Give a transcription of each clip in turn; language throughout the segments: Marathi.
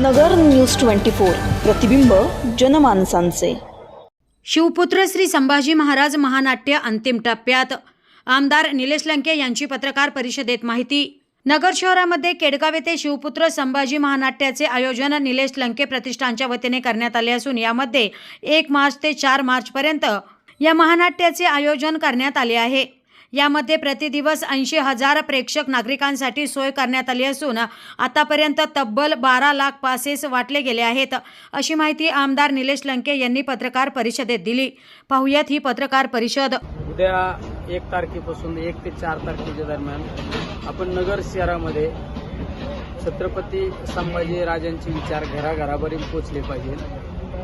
नगर न्यूज ट्वेंटी फोर. प्रतिबिंब जनमानसांचे. शिवपुत्र श्री संभाजी महाराज महानाट्य अंतिम टप्प्यात. आमदार निलेश लंके यांची पत्रकार परिषदेत माहिती. नगर शहरामध्ये केडगाव येथे शिवपुत्र संभाजी महानाट्याचे आयोजन निलेश लंके प्रतिष्ठानच्या वतीने करण्यात आले असून यामध्ये एक मार्च ते चार मार्चपर्यंत या महानाट्याचे आयोजन करण्यात आले आहे. यामध्ये प्रतिदिवस ऐंशी हजार प्रेक्षक नागरिकांसाठी सोय करण्यात आली असून आतापर्यंत तब्बल बारा लाख पासेस वाटले गेले आहेत. अशी माहिती आमदार निलेश लंके यांनी पत्रकार परिषदेत दिली. पाहुयात ही पत्रकार परिषद. उद्या एक तारखेपासून एक ते चार तारखेच्या दरम्यान आपण नगर शहरामध्ये छत्रपती संभाजी राजांचे विचार घराघरापर्यंत पोचले पाहिजे.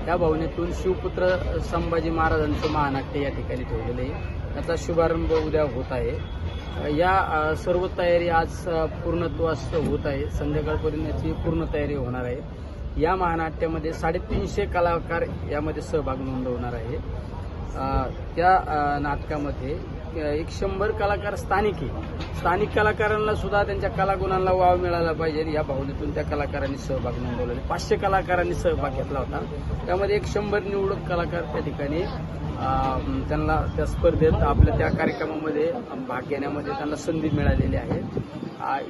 या भावनेतून शिवपुत्र संभाजी महाराजांचं महानाट्य या ठिकाणी ठेवलेलं आहे. याचा शुभारंभ उद्या होत आहे. या सर्व तयारी आज पूर्णत्वास होत आहे. संध्याकाळपर्यंत याची पूर्ण तयारी होणार आहे. या महानाट्यामध्ये साडेतीनशे कलाकार यामध्ये सहभाग नोंदवणार आहे. त्या नाटकामध्ये एक शंभर कलाकार स्थानिक. आहे स्थानिक कलाकारांना सुद्धा त्यांच्या कलागुणांना वाव मिळाला पाहिजे. या भावनेतून त्या कलाकारांनी सहभाग नोंदवला. पाचशे कलाकारांनी सहभाग घेतला होता. त्यामध्ये एक शंभर निवडक कलाकार त्या ठिकाणी त्यांना त्या स्पर्धेत आपल्या त्या कार्यक्रमामध्ये भाग घेण्यामध्ये त्यांना संधी मिळालेली आहे.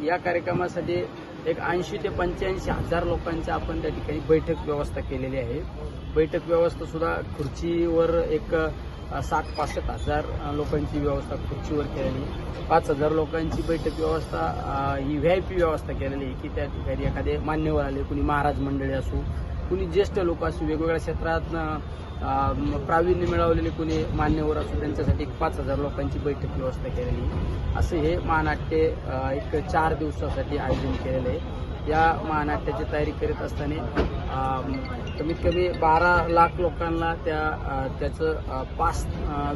या कार्यक्रमासाठी एक ऐंशी ते पंच्याऐंशी हजार लोकांची आपण त्या ठिकाणी बैठक व्यवस्था केलेली आहे. बैठक व्यवस्था सुद्धा खुर्चीवर एक सात साठ पासष्ट हजार लोकांची व्यवस्था खुर्चीवर केलेली. पाच हजार लोकांची बैठक व्यवस्था ही व्ही आय पी व्यवस्था केलेली आहे की त्या ठिकाणी एखादे मान्यवर आले कुणी महाराज मंडळी असो कुणी ज्येष्ठ लोक असो वेगवेगळ्या क्षेत्रात प्रावीण्य मिळवलेले कुणी मान्यवर असो त्यांच्यासाठी एक पाच हजार लोकांची बैठक व्यवस्था केलेली असं हे महानाट्य एक चार दिवसासाठी आयोजन केलेलं आहे. या महानाट्याची तयारी करीत असताना कमीत कमी बारा लाख लोकांना त्या त्याचं पास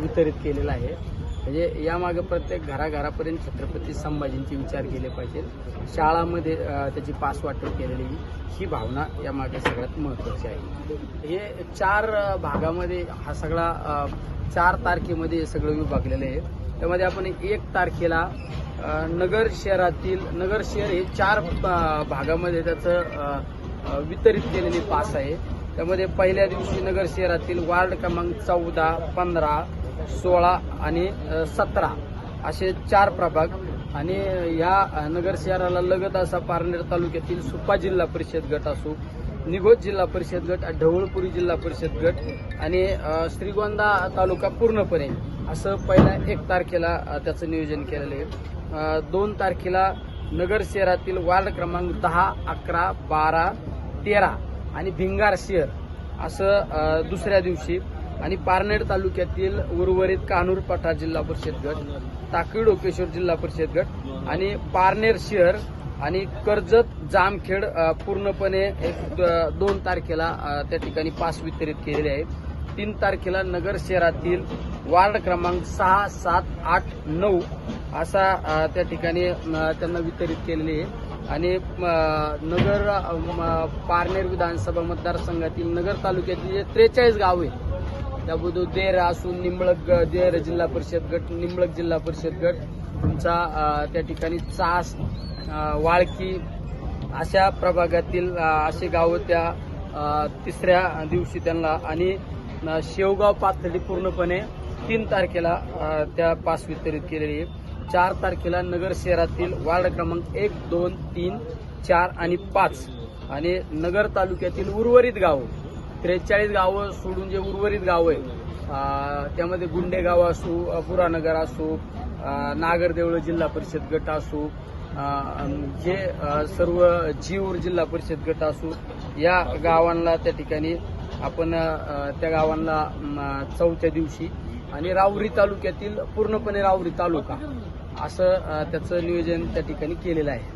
वितरित केलेलं आहे. म्हणजे यामागे प्रत्येक घराघरापर्यंत छत्रपती संभाजींचे विचार केले पाहिजेत. शाळामध्ये त्याची पास वाटप केलेली ही भावना यामागे सगळ्यात महत्त्वाची आहे. हे चार भागामध्ये हा सगळा चार तारखेमध्ये हे सगळं विभागलेलं आहे. त्यामध्ये आपण एक तारखेला नगर शहरातील नगर शहर हे चार भागामध्ये त्याचं वितरित केलेले पास आहे. त्यामध्ये पहिल्या दिवशी नगर शहरातील वार्ड क्रमांक चौदा पंधरा सोळा आणि सतरा असे चार प्रभाग. आणि या नगर शहराला लगत असा पारनेर तालुक्यातील सुपा जिल्हा परिषद गट असो निघोज जिल्हा परिषद गट ढवळपुरी जिल्हा परिषद गट आणि श्रीगोंदा तालुका पूर्णपणे. असं पहिल्या एक तारखेला त्याचं नियोजन केलेलं आहे. दोन तारखेला नगर शहरातील वार्ड क्रमांक दहा अकरा बारा तेरा आणि भिंगार शहर असं दुसऱ्या दिवशी. आणि पारनेर तालुक्यातील उर्वरित कानूर पठार जिल्हा परिषद गट ताकळी डोकेश्वर जिल्हा परिषद गट आणि पारनेर शहर आणि कर्जत जामखेड पूर्णपणे एक द- दोन तारखेला त्या ठिकाणी पास वितरित केलेले आहे. तीन तारखेला नगर शहरातील वार्ड क्रमांक सहा सात आठ नऊ असा त्या ठिकाणी त्यांना वितरित केलेली आहे. आणि नगर पारनेर विधानसभा मतदारसंघातील नगर तालुक्यातील जे त्रेचाळीस गाव आहे त्याबद्दल देर असून निंबळक ग- देर जिल्हा परिषद गट निंबळक जिल्हा परिषद गट तुमचा त्या ठिकाणी चास वाळकी अशा प्रभागातील असे गावं त्या तिसऱ्या दिवशी त्यांना आणि शेवगाव पाथर्डी पूर्णपणे तीन तारखेला त्या पास वितरित केलेली आहे. चार तारखेला नगर शहरातील वार्ड क्रमांक एक दोन तीन चार आणि पाच आणि नगर तालुक्यातील उर्वरित गावं त्रेचाळीस गावं सोडून जे उर्वरित गावं आहे त्यामध्ये गुंडेगाव असू पुरानगर असू नागरदेवळ जिल्हा परिषद गट असू जे सर्व जीवर जिल्हा परिषद गट असू या गावांना त्या ठिकाणी आपण त्या गावांना चौथ्या दिवशी आणि राऊरी तालुक्यातील पूर्णपणे राऊरी तालुका. असं त्याचं नियोजन त्या ठिकाणी केलेलं आहे.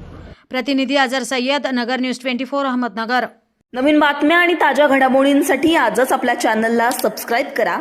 प्रतिनिधी Azhar Sayyad Nagar news twenty four Ahmednagar. नवीन बातम्या आणि ताज्या घडामोडींसाठी आजच आपल्या चॅनलला सबस्क्राईब करा.